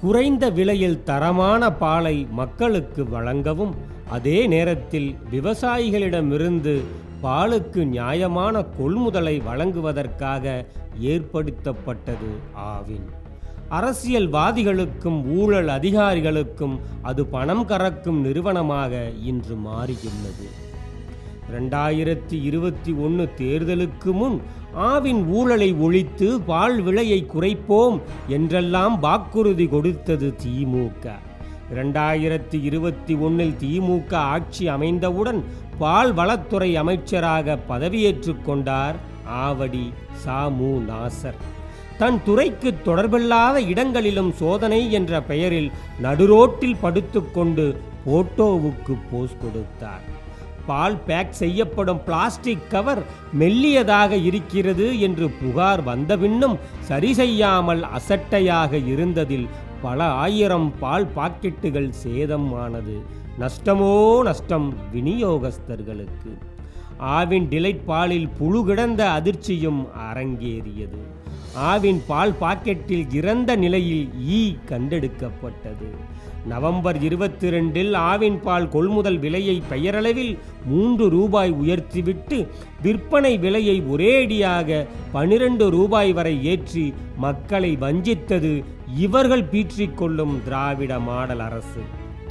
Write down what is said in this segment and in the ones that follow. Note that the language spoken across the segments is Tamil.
குறைந்த விலையில் தரமான பாலை மக்களுக்கு வழங்கவும் அதே நேரத்தில் விவசாயிகளிடமிருந்து பாலுக்கு நியாயமான கொள்முதலை வழங்குவதற்காக ஏற்படுத்தப்பட்டது ஆவின். அரசியல்வாதிகளுக்கும் ஊழல் அதிகாரிகளுக்கும் அது பணம் கறக்கும் நிறுவனமாக இன்று மாறியுள்ளது. ரெண்டாயிரத்தி இருபத்தி ஒன்று தேர்தலுக்கு முன் ஆவின் ஊழலை ஒழித்து பால் விலையை குறைப்போம் என்றெல்லாம் வாக்குறுதி கொடுத்தது திமுக. இரண்டாயிரத்தி இருபத்தி ஒன்றில் திமுக ஆட்சி அமைந்தவுடன் பால் வளத்துறை அமைச்சராக பதவியேற்றுக் கொண்டார் ஆவடி சாமு நாசர். தன் துறைக்கு தொடர்பில்லாத இடங்களிலும் சோதனை என்ற பெயரில் நடுரோட்டில் படுத்துக்கொண்டு போட்டோவுக்கு போஸ் கொடுத்தார். பால் பேக் செய்யப்படும் பிளாஸ்டிக் கவர் மெல்லியதாக இருக்கிறது என்று புகார் வந்தபின்னும் சரி செய்யாமல் அசட்டையாக இருந்ததில் பல ஆயிரம் பால் பாக்கெட்டுகள் சேதம் ஆனது. நஷ்டமோ நஷ்டம் விநியோகஸ்தர்களுக்கு. ஆவின் டிலைட் பாலில் புழு கிடந்த அதிர்ச்சியும் அரங்கேறியது. ஆவின் பால் பாக்கெட்டில் இறந்த நிலையில் ஈ கண்டெடுக்கப்பட்டது. நவம்பர் இருபத்தி ரெண்டில் ஆவின் பால் கொள்முதல் விலையை பெயரளவில் மூன்று ரூபாய் உயர்த்திவிட்டு விற்பனை விலையை ஒரேடியாக பனிரெண்டு ரூபாய் வரை ஏற்றி மக்களை வஞ்சித்தது இவர்கள் பீற்றிக்கொள்ளும் திராவிட மாடல் அரசு.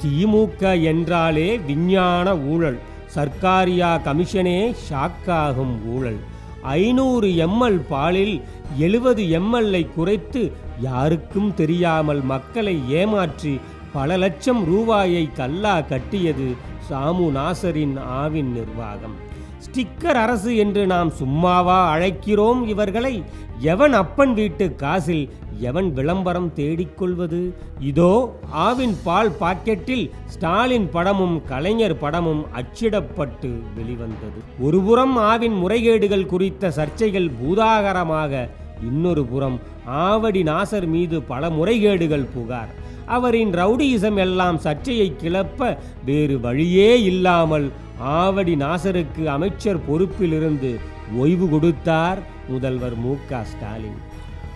திமுக என்றாலே விஞ்ஞான ஊழல் சர்க்காரியா கமிஷனே ஷாக்காகும் ஊழல். ஐநூறு எம்எல் பாலில் எழுபது எம்எல்ஐ குறைத்து யாருக்கும் தெரியாமல் மக்களை ஏமாற்றி பல லட்சம் ரூபாயை கல்லா கட்டியது சாமு நாசரின் ஆவின் நிர்வாகம். ஸ்டிக்கர் அரசு என்று நாம் சும்மாவா அழைக்கிறோம் இவர்களை? எவன் அப்பன் வீட்டு காசில் எவன் விளம்பரம் தேடிக்கொள்வது இதோ ஆவின் பால் பாக்கெட்டில் ஸ்டாலின் படமும் கலைஞர் படமும் அச்சிடப்பட்டு வெளிவந்தது. ஒருபுறம் ஆவின் முறைகேடுகள் குறித்த சர்ச்சைகள் பூதாகரமாக இன்னொரு புறம் ஆவடி நாசர் மீது பல முறைகேடுகள் புகார். அவரின் ரவுடியிசம் எல்லாம் சர்ச்சையை கிளப்ப வேறு வழியே இல்லாமல் ஆவடி நாசருக்கு அமைச்சர் பொறுப்பிலிருந்து ஓய்வு கொடுத்தார் முதல்வர் மு ஸ்டாலின்.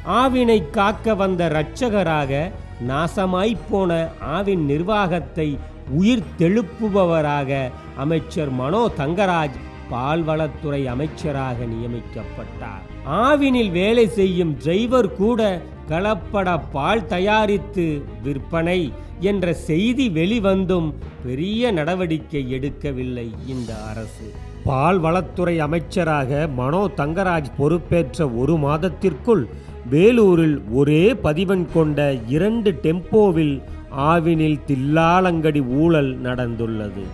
ஆவினை காக்க வந்த இரட்சகராக நாசமாய்ப்போன ஆவின் நிர்வாகத்தை உயிர் தெழுப்புபவராக அமைச்சர் மனோ தங்கராஜ் பால்வளத்துறை அமைச்சராக நியமிக்கப்பட்டார். ஆவினில் வேலை செய்யும் டிரைவர் கூட கலப்பட பால் தயாரித்து விற்பனை என்ற செய்தி வெளிவந்தும் பெரிய நடவடிக்கை எடுக்கவில்லை இந்த அரசு. பால் வளத்துறை அமைச்சராக மனோ தங்கராஜ் பொறுப்பேற்ற ஒரு மாதத்திற்குள் வேலூரில் ஒரே பதிவன் கொண்ட இரண்டு டெம்போவில் ஆவினில் தில்லாலங்கடி ஊழல் நடந்துள்ளது.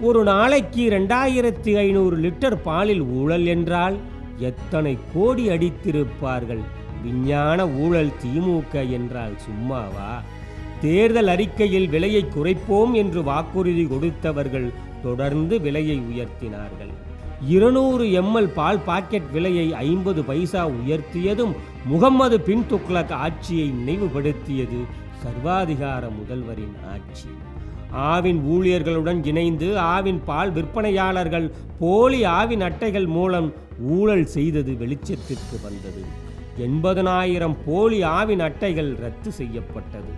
ஒரு நாளைக்கு ரெண்டாயிரத்தி ஐநூறு லிட்டர் பாலில் ஊழல் என்றால் எத்தனை கோடி அடித்திருப்பார்கள்? விஞ்ஞான ஊழல் திமுக என்றால் சும்மாவா? தேர்தல் அறிக்கையில் விலையை குறைப்போம் என்று வாக்குறுதி கொடுத்தவர்கள் தொடர்ந்து விலையை உயர்த்தினார்கள். இருநூறு எம்எல் பால் பாக்கெட் விலையை ஐம்பது பைசா உயர்த்தியதும் முகம்மது பின் துக்ளக் ஆட்சியை நினைவுபடுத்தியது சர்வாதிகார முதல்வரின் ஆட்சி. ஆவின் ஊழியர்களுடன் இணைந்து ஆவின் பால் விற்பனையாளர்கள் போலி ஆவின் அட்டைகள் மூலம் ஊழல் செய்தது வெளிச்சத்திற்கு வந்தது. எண்பதனாயிரம் போலி ஆவின் அட்டைகள் ரத்து செய்யப்பட்டது.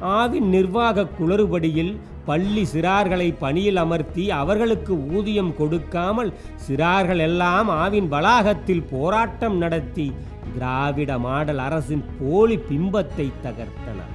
ஆவின் நிர்வாக குளறுபடியில் பள்ளி சிறார்களை பணியில் அமர்த்தி அவர்களுக்கு ஊதியம் கொடுக்காமல் சிறார்கள் எல்லாம் ஆவின் வளாகத்தில் போராட்டம் நடத்தி திராவிட மாடல் அரசின் போலி பிம்பத்தை தகர்த்தனர்.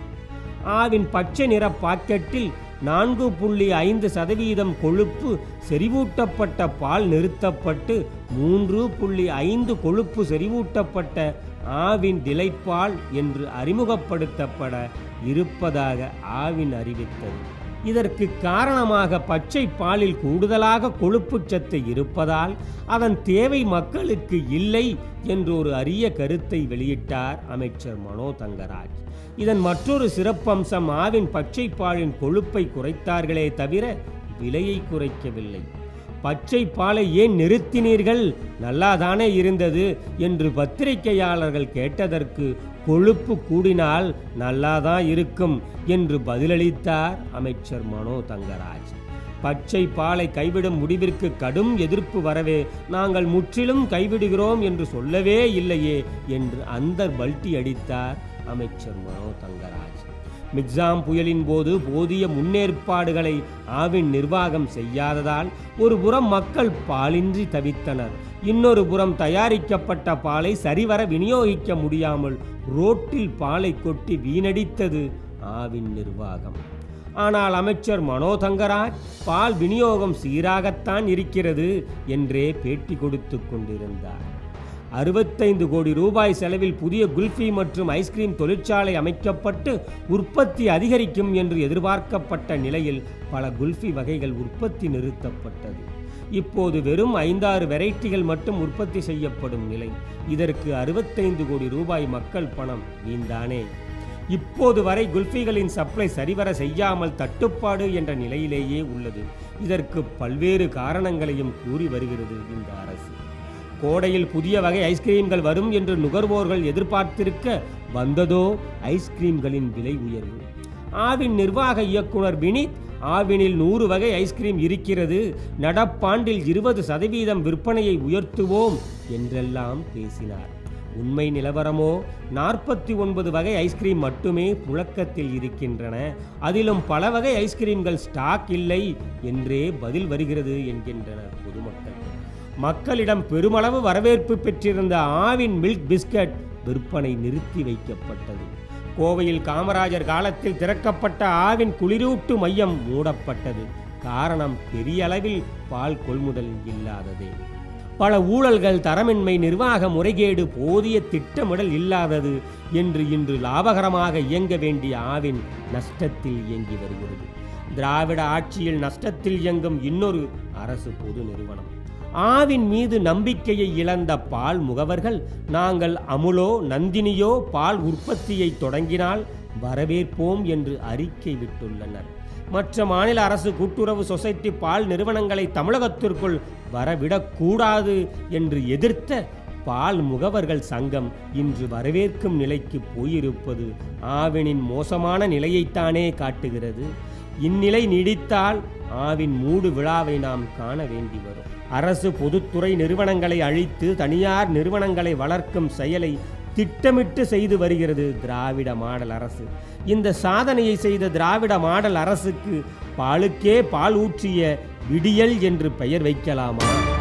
ஆவின் பச்சை நிற பாக்கெட்டில் நான்கு புள்ளி ஐந்து சதவீதம் கொழுப்பு செறிவூட்டப்பட்ட பால் நிறுத்தப்பட்டு மூன்று புள்ளி ஐந்து கொழுப்பு செறிவூட்டப்பட்ட ஆவின் டிலைப்பால் என்று அறிமுகப்படுத்தப்பட இருப்பதாக ஆவின் அறிவித்தது. இதற்கு காரணமாக பச்சை பாலில் கூடுதலாக கொழுப்புச் சத்து இருப்பதால் அதன் தேவை மக்களுக்கு இல்லை என்று ஒரு அரிய கருத்தை வெளியிட்டார் அமைச்சர் மனோ தங்கராஜ். இதன் மற்றொரு சிறப்பம்சம் ஆவின் பச்சைப்பாலின் கொழுப்பை குறைத்தார்களே தவிர விலையை குறைக்கவில்லை. பச்சை பாலை ஏன் நிறுத்தினீர்கள்? நல்லாதானே இருந்தது என்று பத்திரிகையாளர்கள் கேட்டதற்கு கொழுப்பு கூடினால் நல்லாதான் இருக்கும் என்று பதிலளித்தார் அமைச்சர் மனோ தங்கராஜ். பச்சை பாலை கைவிடும் முடிவிற்கு கடும் எதிர்ப்பு வரவே நாங்கள் முற்றிலும் கைவிடுகிறோம் என்று சொல்லவே இல்லையே என்று அந்த பல்ட்டி அடித்தார் அமைச்சர் மனோ தங்கராஜ். மிக்ஸாம் புயலின் போது போதிய முன்னேற்பாடுகளை ஆவின் நிர்வாகம் செய்யாததால் ஒரு புறம் மக்கள் பாலின்றி தவித்தனர். இன்னொரு புறம் தயாரிக்கப்பட்ட பாலை சரிவர விநியோகிக்க முடியாமல் ரோட்டில் பாலை கொட்டி வீணடித்தது ஆவின் நிர்வாகம். ஆனால் அமைச்சர் மனோ தங்கராஜ் பால் விநியோகம் சீராகத்தான் இருக்கிறது என்றே பேட்டி கொடுத்து கொண்டிருந்தார். அறுபத்தைந்து கோடி ரூபாய் செலவில் புதிய குல்ஃபி மற்றும் ஐஸ்கிரீம் தொழிற்சாலை அமைக்கப்பட்டு உற்பத்தி அதிகரிக்கும் என்று எதிர்பார்க்கப்பட்ட நிலையில் பல குல்ஃபி வகைகள் உற்பத்தி நிறுத்தப்பட்டது. இப்போது வெறும் ஐந்தாறு வெரைட்டிகள் மட்டும் உற்பத்தி செய்யப்படும் நிலை. இதற்கு அறுபத்தைந்து கோடி ரூபாய் மக்கள் பணம் வீந்தானே இப்போது வரை குல்ஃபிகளின் சப்ளை சரிவர செய்யாமல் தட்டுப்பாடு என்ற நிலையிலேயே உள்ளது. இதற்கு பல்வேறு காரணங்களையும் கூறி வருகிறது இந்த அரசு. கோடையில் புதிய வகை ஐஸ்கிரீம்கள் வரும் என்று நுகர்வோர்கள் எதிர்பார்த்திருக்க வந்ததோ ஐஸ்கிரீம்களின் விலை உயர்வு? ஆவின் நிர்வாக இயக்குனர் வினித் ஆவினில் நூறு வகை ஐஸ்கிரீம் இருக்கிறது நடப்பாண்டில் இருபது சதவீதம் விற்பனையை உயர்த்துவோம் என்றெல்லாம் பேசினார். உண்மை நிலவரமோ? நாற்பத்தி ஒன்பது வகை ஐஸ்கிரீம் மட்டுமே புழக்கத்தில் இருக்கின்றன. அதிலும் பல வகை ஐஸ்கிரீம்கள் ஸ்டாக் இல்லை என்றே பதில் வருகிறது என்கின்றனர் பொதுமக்கள். மக்களிடம் பெருமளவு வரவேற்பு பெற்றிருந்த ஆவின் மில்க் பிஸ்கட் விற்பனை நிறுத்தி வைக்கப்பட்டது. கோவையில் காமராஜர் காலத்தில் திறக்கப்பட்ட ஆவின் குளிரூட்டு மையம் மூடப்பட்டது. காரணம் பெரிய அளவில் பால் கொள்முதல் இல்லாததே. பல ஊழல்கள் தரமின்மை நிர்வாக முறைகேடு போதிய திட்டமிடல் இல்லாதது என்று இன்று லாபகரமாக இயங்க வேண்டிய ஆவின் நஷ்டத்தில் இயங்கி வருகிறது. திராவிட ஆட்சியில் நஷ்டத்தில் இயங்கும் இன்னொரு அரசு பொது நிறுவனம். ஆவின் மீது நம்பிக்கையை இழந்த பால் முகவர்கள் நாங்கள் அமுலோ நந்தினியோ பால் உற்பத்தியை தொடங்கினால் வரவேற்போம் என்று அறிக்கை விட்டுள்ளனர். மற்ற மாநில அரசு கூட்டுறவு சொசைட்டி பால் நிறுவனங்களை தமிழகத்திற்குள் வரவிடக்கூடாது என்று எதிர்த்த பால் முகவர்கள் சங்கம் இன்று வரவேற்கும் நிலைக்கு போயிருப்பது ஆவினின் மோசமான நிலையைத்தானே காட்டுகிறது. இந்நிலை நீடித்தால் ஆவின் மூடு விழாவை நாம் காண வேண்டி வரும். அரசு பொதுத்துறை நிறுவனங்களை அழித்து தனியார் நிறுவனங்களை வளர்க்கும் செயலை திட்டமிட்டு செய்து வருகிறது திராவிட மாடல் அரசு. இந்த சாதனையை செய்த திராவிட மாடல் அரசுக்கு பாலுக்கே பால் ஊற்றிய விடியல் என்று பெயர் வைக்கலாமா?